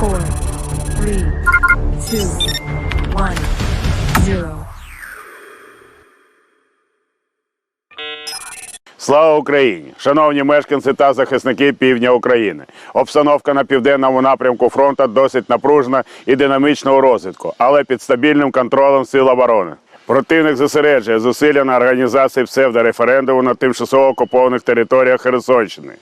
four, three. Слава Україні! Шановні мешканці та захисники півдня України. Обстановка на південному напрямку фронту досить напружена і динамічного розвитку, але під стабільним контролем сил оборони. Противник зосереджує зусилля на організації псевдореферендуму на тимчасово окупованих територіях Херсонщини.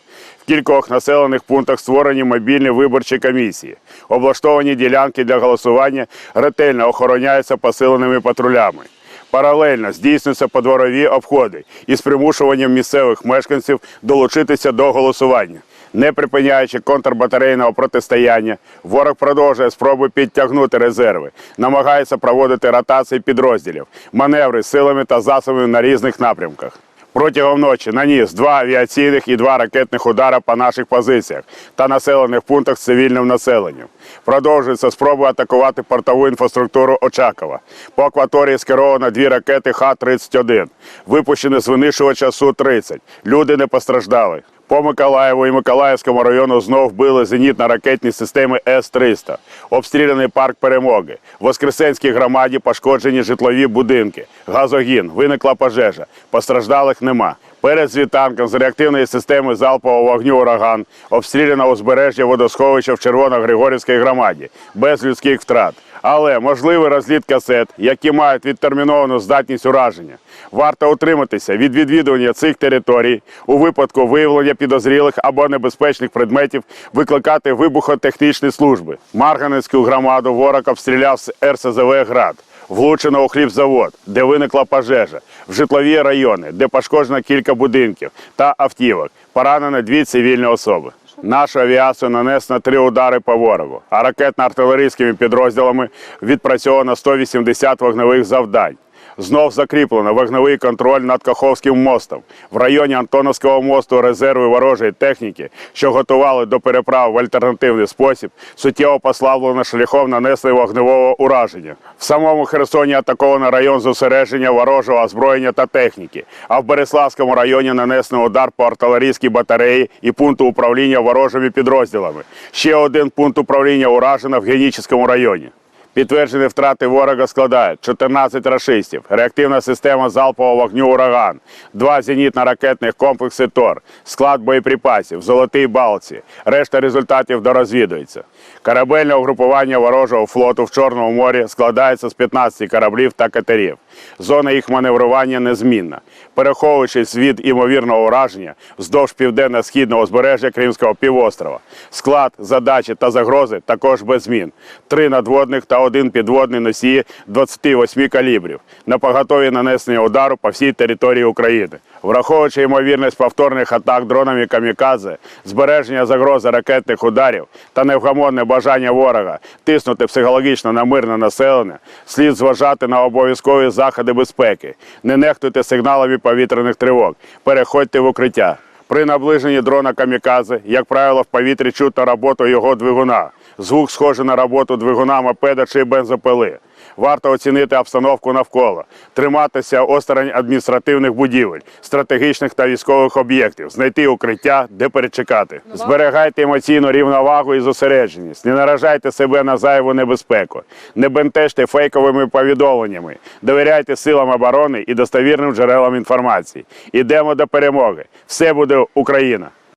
В кількох населених пунктах створені мобільні виборчі комісії. Облаштовані ділянки для голосування ретельно охороняються посиленими патрулями. Паралельно здійснюються подворові обходи із примушуванням місцевих мешканців долучитися до голосування. Не припиняючи контрбатарейного протистояння, ворог продовжує спроби підтягнути резерви, намагається проводити ротації підрозділів, маневри силами та засобами на різних напрямках. Протягом ночі наніс два авіаційних і два ракетних удари по наших позиціях та населених пунктах з цивільним населенням. Продовжуються спроби атакувати портову інфраструктуру Очакова. По акваторії скеровано дві ракети Х-31, випущені з винищувача Су-30. Люди не постраждали. По Миколаєву і Миколаївському району знов били зенітно-ракетні системи С-300. Обстріляний парк перемоги. В Воскресенській громаді пошкоджені житлові будинки. Газогін, виникла пожежа. Постраждалих нема. Перед світанком з реактивної системи залпового вогню ураган обстріляно узбережжя водосховища в Червоно-Григорівській громаді без людських втрат. Але можливий розліт касет, які мають відтерміновану здатність ураження. Варто утриматися від відвідування цих територій у випадку виявлення підозрілих або небезпечних предметів, викликати вибухотехнічні служби. Марганецьку громаду ворог обстріляв з РСЗВ «Град». Влучено у хлібзавод, де виникла пожежа, в житлові райони, де пошкоджено кілька будинків та автівок. Поранено дві цивільні особи. Нашу авіацію нанесено три удари по ворогу, а ракетно-артилерійськими підрозділами відпрацьовано 180 вогневих завдань. Знов закріплено вогневий контроль над Каховським мостом. В районі Антоновського мосту резерви ворожої техніки, що готували до переправ в альтернативний спосіб, суттєво послаблено шляхом нанесли вогневого ураження. В самому Херсоні атаковано район зосередження ворожого озброєння та техніки. А в Береславському районі нанесено удар по артилерійській батареї і пункту управління ворожими підрозділами. Ще один пункт управління уражено в Генічеському районі. Підтверджені втрати ворога складають 14 рашистів, реактивна система залпового вогню «Ураган», два зенітно-ракетних комплекси ТОР, склад боєприпасів, золотий балці. Решта результатів дорозвідується. Корабельне угрупування ворожого флоту в Чорному морі складається з 15 кораблів та катерів. Зона їх маневрування незмінна. Переховуючись від імовірного ураження вздовж південно-східного узбережжя Кримського півострова. Склад, задачі та загрози також без змін. Три надводних та один підводний носії 28 калібрів. На поготові нанесення удару по всій території України. Враховуючи ймовірність повторних атак дронами камікадзе, збереження загрози ракетних ударів та невгамонне бажання ворога тиснути психологічно на мирне населення, слід зважати на обов'язкові заходи безпеки, не нехтуйте сигналами повітряних тривог, переходьте в укриття. При наближенні дрона камікадзе, як правило, в повітрі чутно роботу його двигуна. Звук схожий на роботу двигуна мопеда чи бензопили. Варто оцінити обстановку навколо, триматися осторонь адміністративних будівель, стратегічних та військових об'єктів, знайти укриття, де перечекати. Зберігайте емоційну рівновагу і зосередженість, не наражайте себе на зайву небезпеку, не бентежте фейковими повідомленнями, довіряйте силам оборони і достовірним джерелам інформації. Ідемо до перемоги. Все буде Україна!